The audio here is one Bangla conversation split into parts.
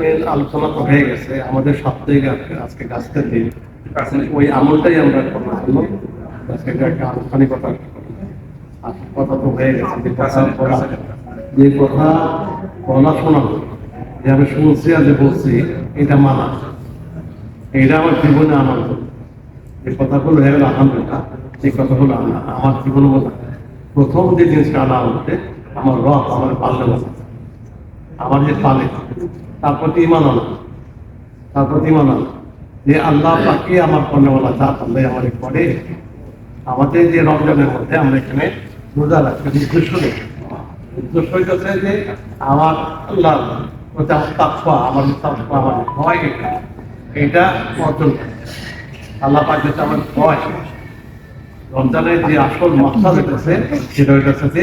মেন আলোচনা তো হয়ে গেছে আমাদের আজকে গাছটা ওই আমলটাই কথা তো হয়ে যে কথা বলা যে শোনানো যে আমি শুনছি আর যে বলছি এটা মানা এটা আমার জীবনে আনন্দ এই কথাগুলো হয়ে গেল, আলহামদুলিল্লাহ। এই কথাগুলো আমার জীবনে বলা প্রথম যে জিনিসটা আনা হচ্ছে আমার রথ আমার বসা আমার যে পালে, তার প্রতি ইমান আনা। তার প্রতি ইমান আনা। যে আল্লাহ পাকি আমার কর্ণওয়ালা যা আল্লাহ আমার করে। আমাদের যে রমজানের মধ্যে আমরা এখানে রোজা রাখতে উদ্দেশ্য নেই উদ্দেশ্য হইতেছে যে আমার আল্লাহ প্রতি আমার তাৎপা আমার তাৎপা আমার ভয় এটা। অর্জন আল্লাহ পাক আমার ভয় রমজানের যে আসল মশলা হইতেছে সেটা হইতেছে যে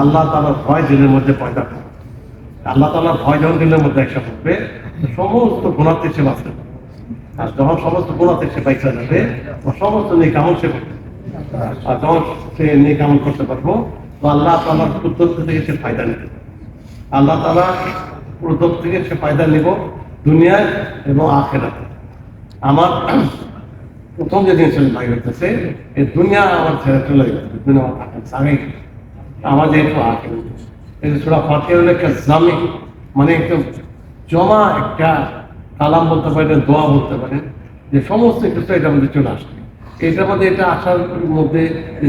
আল্লাহ তালার ভয় দিনের মধ্যে পয়দা করে আল্লাহ তালার ভয় যখন দিনের মধ্যে একসাথে থাকবে সমস্ত গুণাতে সে বাঁচতে আর যখন সমস্ত গুণাতে সে বাইসা যাবে সমস্ত নেই কামল সে করতে পারবে। আর যখন সে নেই কামল করতে পারব, তো আল্লাহ তালার উদ্যোগ থেকে সে ফায়দা পারবে। আল্লাহ তালা উদ্যোগ থেকে সে ফায়দা নিব দুনিয়ায় এবং আখেরাতে আমার প্রথম যে জিনিস ভাই হইতেছে এই দুনিয়া আমার ছেড়ে চলে গেছে দুনিয়া আমার থাকার আগে আমার যেহেতু আগে এই ছোড়া ফাতে হলে একটা জামি মানে একটা জমা একটা কালাম বলতে পারেন দোয়া বলতে পারেন, যে সমস্ত কিছু এটার মধ্যে চলে আসবে এটার মধ্যে এটা আসার মধ্যে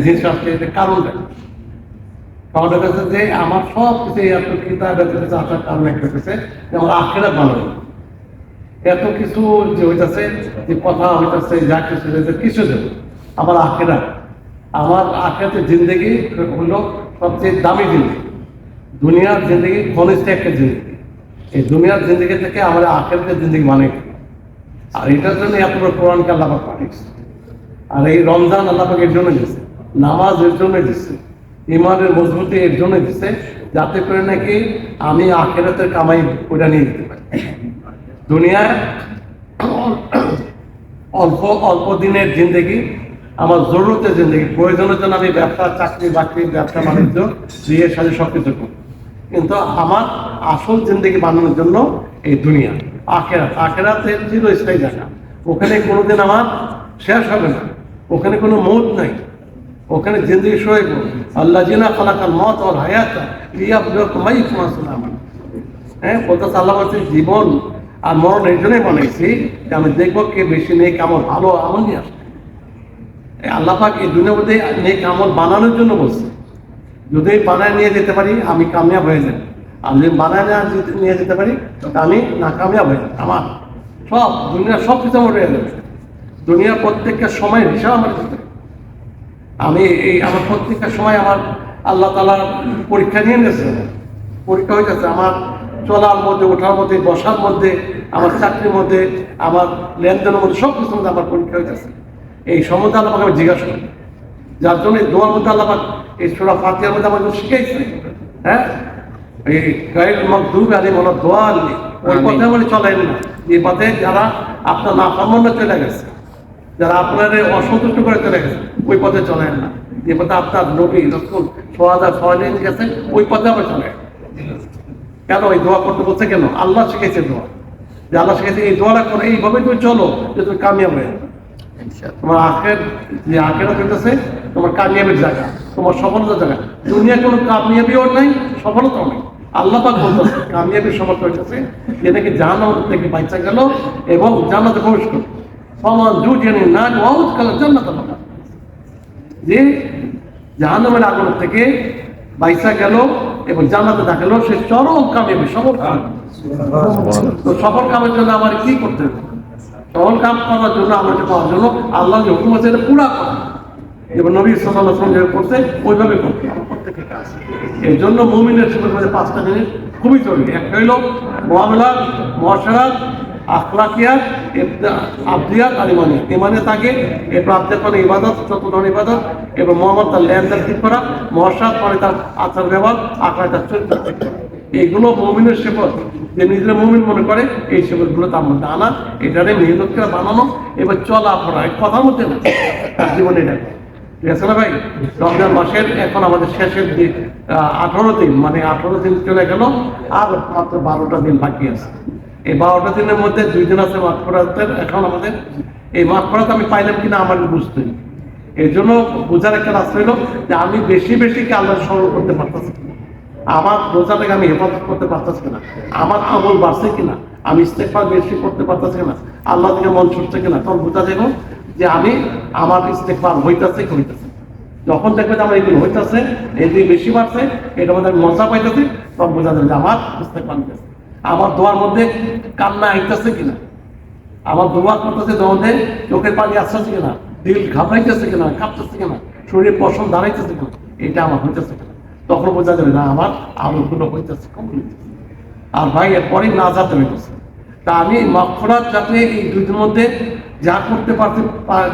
জিনিস আসছে, এটা কারণটা কি? কারণটা হচ্ছে যে আমার সব কিছু এই এত কিতাব কিছু আসার কারণ একটা যে আমার আখেরা বানানো এত কিছু যে হইতাছে, যে কথা হইতাছে, যা কিছু হইতাছে, কিছু দেব আমার আখেরা আমার আখেরাতে জিন্দগি হলো সবচেয়ে দামি জিন্দগি। দুনিয়ার জিন্দগি ঘনিষ্ঠ একটা জিন্দগি। এই দুনিয়ার জিন্দগি থেকে আমার আখেরাতের জিন্দগি মানে আর এটার জন্য এত বড় কোরআনকে আল্লাহ পাঠিয়েছে। আর এই রমজান আল্লাহ এর জন্য দিচ্ছে নামাজ এর জন্য দিচ্ছে ইমানের মজবুতি এর জন্য দিচ্ছে যাতে করে নাকি আমি আখেরাতের কামাই ওটা নিয়ে দিতে পারি। দুনিয়ায় অল্প অল্প দিনের জিন্দগি, আমার জরুরতের জিন্দগি। প্রয়োজনের জন্য আমি ব্যবসা, চাকরি, বাকরি, ব্যবসা, বাণিজ্য, বিয়ের সাথে সব কিছু করি কিন্তু আমার আসল জিন্দগি বানানোর জন্য এই দুনিয়া। আখেরাত। আখেরাতের চিরস্থায়ী জায়গা ওখানে কোনোদিন আমার শেষ হবে না। ওখানে কোনো মত নাই। ওখানে জিন্দগি শোয়েব আল্লাহ জিনা খালাকাল মত আর হায়াত ইয়া মাই তোমার হ্যাঁ বলতে আল্লাহ জীবন আর মরণ এই জন্যই বানাইছি যে আমি দেখব কে বেশি নেই কেমন ভালো আমল নিয়ে আসে। এই আল্লাহ পাক এই দুনিয়ার মধ্যে নেক আমল বানানোর জন্য বলছে। যদি বানায় নিয়ে যেতে পারি, আমি কামিয়াব হয়ে যাই আমি যদি বানায় না নিয়ে যেতে পারি তা আমি না কামিয়াব হয়ে যাই আমার সব দুনিয়ার সব কিছু আমার হয়ে যাবে। দুনিয়ার প্রত্যেকটা সময় হিসাব আমার দিতে আমি এই আমার প্রত্যেকটা সময় আমার আল্লাহ তালা পরীক্ষা নিয়ে নিয়েছে। পরীক্ষা হয়ে আমার চলার মধ্যে ওঠার মধ্যে বসার মধ্যে আমার চাকরির মধ্যে আমার লেনদেনের মধ্যে সব কিছুর মধ্যে আমার পরীক্ষা হয়েছে এই সম্বন্ধে আল্লাহ আমাকে জিজ্ঞাসা করি। যার জন্য এই দোয়ার মধ্যে আল্লাহ এই সোনা ফাতিয়ার মধ্যে আমাকে শিখাইছে। হ্যাঁ? এই গাইড মকদুব আলী মনে দোয়া আলী ওই। পথে বলে চলেন না। এই পথে যারা আপনার না সম্মান চলে গেছে যারা আপনার অসন্তুষ্ট করে চলে গেছে ওই পথে চলেন না। যে পথে আপনার নবী রসুল সোহাদা সোহাদিন গেছে ওই পথে আবার চলে কেন ওই দোয়া করতে বলছে কেন? আল্লাহ শিখেছে দোয়া। যে আল্লাহ শিখেছে এই দোয়াটা করে এইভাবে তুমি চলো যে তুমি কামিয়াব হয়ে তোমার আখের যে আখেরা হইতেছে তোমার কামিয়াবের জায়গা তোমার সফলতার জায়গা। দুনিয়া কোনো কামিয়াবিও নাই সফলতাও নেই। আল্লাহ পাক বলতেছে কামিয়াবির সফলতা হইতেছে। যে নাকি জাহান্নাম থেকে বাঁচা গেল এবং জান্নাতে প্রবেশ করল। সমান না বহুত কাল জান্নাত যে জাহান্নামের আগুন থেকে বাইসা গেল এবং জান্নাতে দেখাল সে চরম কামে সফল কাম। তো সফল কামের জন্য আমার কি করতে হবে? সফল কাম করার জন্য আমাকে পাওয়ার জন্য আল্লাহ যে হুকুম আছে, এটা পুরা এবং নবী সাল্লাহ যেভাবে করতে ওইভাবে করতে হবে। কাজ এই জন্য মুমিনের সঙ্গে পাঁচটা জিনিস খুবই জরুরি। একটা হইল মহামেলা মহাসারাত ইমানে। এরপর পরে ইবাদত ইবাদত তার লেনদেন ঠিক করা, মহাসাদ পরে তার আচার ব্যবহার, আখড়ায় তার চরিত্র এইগুলো মমিনের সেপত যে নিজের মমিন মনে করে, এই সেপতগুলো তার মধ্যে আনা, এটারে মেহনত করে বানানো, এবার চলা এই কথার মধ্যে না। তার জীবনে এটা। ঠিক আছে না ভাই? রমজান মাসের এখন আমাদের শেষের দিন আঠারো দিন মানে আঠারো দিন চলে গেল, আর মাত্র বারোটা দিন বাকি আছে। এই বারোটা দিনের মধ্যে দুই দিন আছে মাঠ করাতের এখন আমাদের এই মাঠ করাতে আমি পাইলাম কিনা আমার বুঝতে এই জন্য বোঝার একটা রাস্তা হলো যে আমি বেশি বেশি কি আল্লাহ স্মরণ করতে পারতেছি। আমার রোজাটাকে আমি হেফাজত করতে পারতেছি কিনা। আমার আমল বাড়ছে কিনা। আমি ইস্তেফার বেশি করতে পারতেছি কিনা। আল্লাহ থেকে মন ছুটছে কিনা। তখন বোঝা যাবে যে আমি আমার ইস্তেফার হইতাছে কি হইতাছে। যখন দেখবে যে আমার এগুলো হইতাছে এদিকে বেশি বাড়ছে, এটা আমাদের মজা পাইতেছি, তখন বোঝা যাবে যে আমার ইস্তেফার হইতেছে। আমার দোয়ার মধ্যে কান্না আইতেছে কিনা? আমার দোয়া করতেছে তোমাদের চোখের পানি আসতেছে কিনা? দিল ঘাবড়াইতেছে কিনা? কাঁপতেছে কিনা? শরীরে পশম দাঁড়াইতেছে কিনা? এটা আমার হইতেছে কিনা? তখন বোঝা যাবে, না, আমার আলোগুলো হইতেছে কম হইতেছে। আর ভাই, এরপরে না যাতে হইতেছে। তা আমি মক্ষরাত যাতে এই দুইটির মধ্যে যা করতে পারছে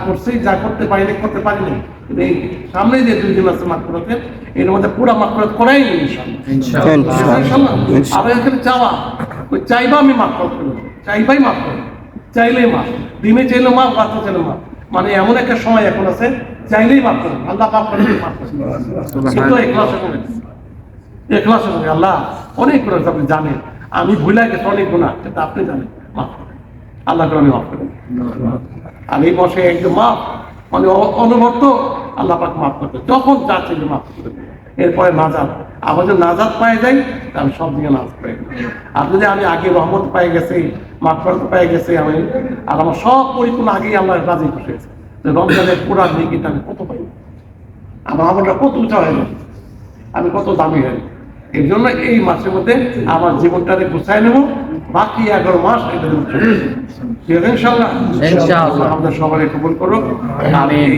করছি যা করতে পারিনি করতে পারিনি। এই সামনে যে দুই দিন আছে এর মধ্যে পুরো মাফরাত করাই নেই। আবার এখানে চাওয়া ওই চাইবা আমি মাফ চাইবাই করব চাইলেই মাফ। দিনে চাইলে মাফ রাতে চাইলে মাফ। মানে এমন একটা সময় এখন আছে চাইলেই মাফ করব আল্লাহ মাফ করে মাফ করে শুধু একলাসে করে। একলাসে করে। আল্লাহ অনেক গুণা আপনি জানেন। আমি ভুলে গেছি অনেক গুণা কিন্তু আপনি জানেন। মাফ। আল্লাহ করে মাফ করেন আর এই বসে একদম মাফ মানে অনবরত আল্লাহ পাক মাফ করতে যখন যা চাইলে মাফ করে দেন। এরপরে নাজাদ আবার যদি নাজাদ পাই যাই তা আমি সব দিকে নাজাদ পাই আর যদি আমি আগে রহমত পাই গেছি মাফ করতে পাই গেছি, আমি, আর আমার সব পরিপূর্ণ আগেই আল্লাহ রাজি খুশি হয়েছে। যে রমজানের পুরা দিকে আমি কত পাই? আমার আমলটা কত উঁচা হয়ে আমি কত দামি হয়ে এর জন্য এই মাসের মধ্যে আমার জীবনটাকে গুছাই নেব। বাকি এগারো মাস এটা। ইনশাল্লাহ আমাদের সবাই কবুল করো। আর এই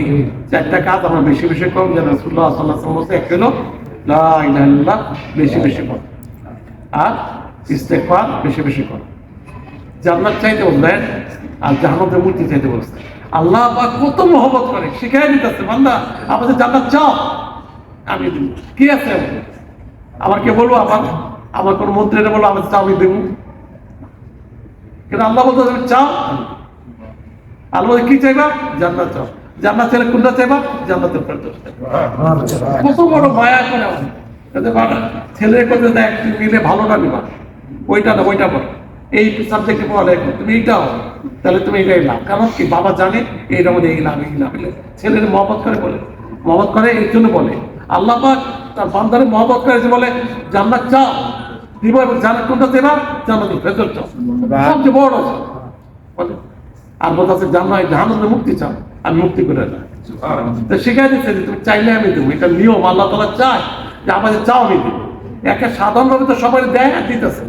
চারটা কাজ আমরা বেশি বেশি করব যেন রসুল্লাহ সাল্লাহ সাল্লাম এক হলো লা বেশি বেশি করো। আর ইস্তেগফার বেশি বেশি করো। জান্নাত চাইতে বললেন আর জাহান্নাতের মুক্তি চাইতে বলছে আল্লাহ পাক কত মহব্বত করে শিখাই দিতেছে বান্দা আমাদের জান্নাত চাও। আমি কি আছে আমার কে বলব? আমার আমার কোন মন্ত্রীরা বলব আমার আমি দেবো। কিন্তু আল্লাহ বলতে চাও আল্লাহ কি চাইবা? জান্নাত চাও। জান্নাত কোনটা চাইবা, জান্নাতের কত বড় মায়া করে আমাদের। ছেলের কথা দেখ তুমি মিলে ভালোটা নিবা। ওইটা না, ওইটা বল। এই সাবজেক্টে পড়ালে তুমি এইটাও তাহলে তুমি এটাই লাভ। কারণ কি? বাবা জানে এইটার মধ্যে এই লাভ এই লাভ। ছেলের মহব্বত করে বলে। মহব্বত করে এই জন্য বলে। আল্লাহ তার বান্দারে মহব্বত করে বলে জান্নাত চাও? দিব এবং জান্নাত কোনটা দেবা? জান্নাতের ভেতর চাও। সবচেয়ে বড় আছে। আর বলতে জান্নাত জাহান্নামের মুক্তি চাও আমি মুক্তি করে দেয় তো শিখাই দিচ্ছে যে তুমি চাইলে আমি দেবো এটা নিয়ম আল্লাহ তালা চায় যে আমাদের চাও আমি দেবো। একে সাধারণভাবে তো সবাই দেয় আর দিতেছে।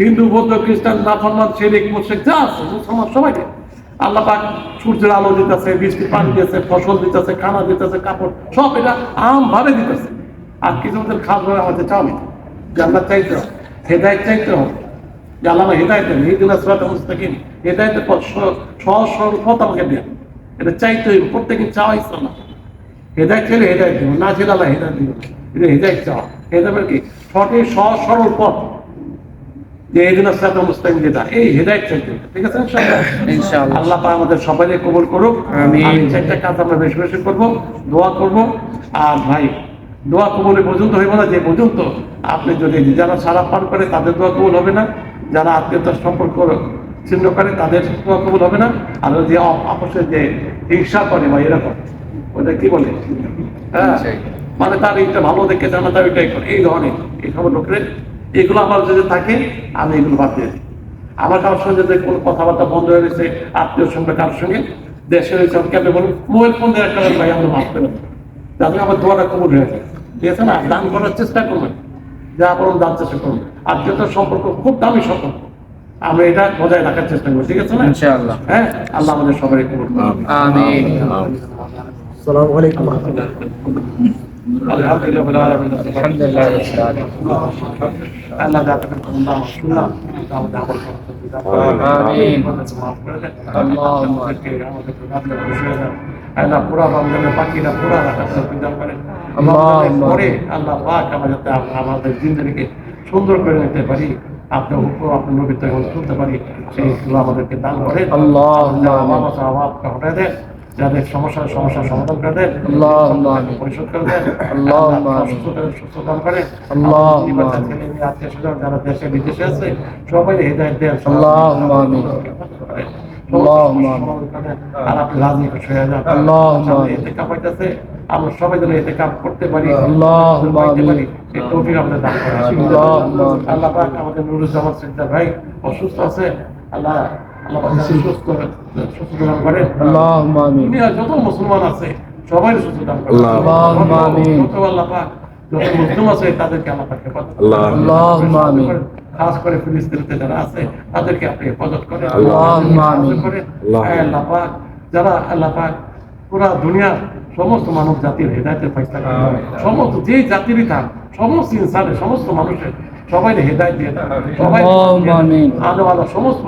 হিন্দু বৌদ্ধ খ্রিস্টান নাফরমান শেরিক মুশেক যা আছে মুসলমান সবাই আল্লাহ পাক সূর্যের আলো দিতেছে বৃষ্টি পানি দিতেছে ফসল দিতেছে খানা দিতেছে কাপড় সব এটা আম ভাবে দিতেছে। আর কিছু মধ্যে খাস ভাবে আমাদের চাও আমি জান্নাত চাইতে হবে। হেদায়ত চাইতে হবে। যে আল্লাহ হেদায়ত দেন। দিন আসরাত মুস্তাকিম। হেদায়তের পথ সহ- সহজ সরল পথ আমাকে দেন। এটা চাইতে হইব। প্রত্যেকে চাওয়া ইচ্ছা না। হেদায়ত ছেলে হেদায়ত দিব না ছেলে আল্লাহ হেদায়ত দিব এটা হেদায়ত চাওয়া। হেদায়তের কি? সঠিক সহজ সরল পথ যে এই দিন আসরাত মুস্তাকিম যেটা এই হেদায়ত চাইতে। ঠিক আছে? ইনশাআল্লাহ? ইনশাআল্লাহ। আল্লাহ পাক আমাদের সবাইকে কবুল করুক। আমি চারটা কাজ আমরা বেশি বেশি করব। দোয়া করব। আর ভাই দোয়া কবলে পর্যন্ত হইব না যে পর্যন্ত আপনি যদি যারা সারা পান করে তাদের দোয়া কবুল হবে না যারা আত্মীয়তার সম্পর্ক ছিন্ন করে তাদের দোয়া কবুল হবে না আর যে আপসে যে হিংসা করে বা এরকম ওটা কি বলে? হ্যাঁ মানে তার এইটা ভালো দেখে জানা তার ওইটাই করে। এই ধরনের এই সব লোকের এগুলো আমার যদি থাকে আমি এগুলো বাদ দিয়ে আমার কারোর সঙ্গে যদি কোনো কথাবার্তা বন্ধ হয়ে গেছে আত্মীয় সঙ্গে কারোর সঙ্গে দেশে রয়েছে আমি কেমন বলুন মোবাইল ফোন দিয়ে একটা ভাই আমরা মাফ করে যাতে আমার দোয়াটা কবুল হয়ে যায় ঠিক আছে না? দান করার চেষ্টা করবেন। যা করুন দান চেষ্টা করবেন আত্মীয়তার সম্পর্ক খুব দামি সম্পর্ক। আমরা এটা বজায় রাখার চেষ্টা করব ঠিক আছে না? ইনশাআল্লাহ। হ্যাঁ? আল্লাহ আমাদের সবাই কবুল করুন। আমিন। আসসালামু আলাইকুম। আলহামদুলিল্লাহ রাব্বিল আলামিন। আলহামদুলিল্লাহ রাব্বিল আলামিন। আল্লাহ শুনলাম আমল আমিন। আল্লাহ পুরা রমজানের পাখিরা পুরা রাখার তৌফিক দান করেন পরে আল্লাহ পাক আমরা যাতে আম- আমাদের জিন্দগিকে সুন্দর করে নিতে পারি আপনার হুকুম আপনার নবীতে শুনতে পারি সেইগুলো আমাদেরকে দান করেন সাহেব আপকা হটায় দেন যাদের সমস্যার সমস্যার সমাধান করে দেন। পরিশোধ করে দেন আল্লাহ। সুস্থ আত্মীয় স্বজন যারা দেশে বিদেশে আছে সবাই হৃদয় দেন আর আপনি আমরা সবাই যেন এতে কাপ করতে পারি আল্লাহ পাক আমাদের নুরুজ্জামান সিদ্দার ভাই অসুস্থ আছে আল্লাহ আল্লাহ যত মুসলমান আছে সবাই সুস্থ দান করেন আল্লাহ পাক যত আছে তাদেরকে আল্লাহ আল্লাহ খাস করে ফিলিস্তিনিতে যারা আছে তাদেরকে আপনি হেফাজত করেন করেন যারা আল্লাহ পাক পুরা দুনিয়ার সমস্ত মানব জাতির হেদায়তের ফেসলা করেন সমস্ত যে জাতিরই থাক সমস্ত ইনসানের সমস্ত মানুষের সবাই হেদায় দিয়ে সবাই আলো আলো সমস্ত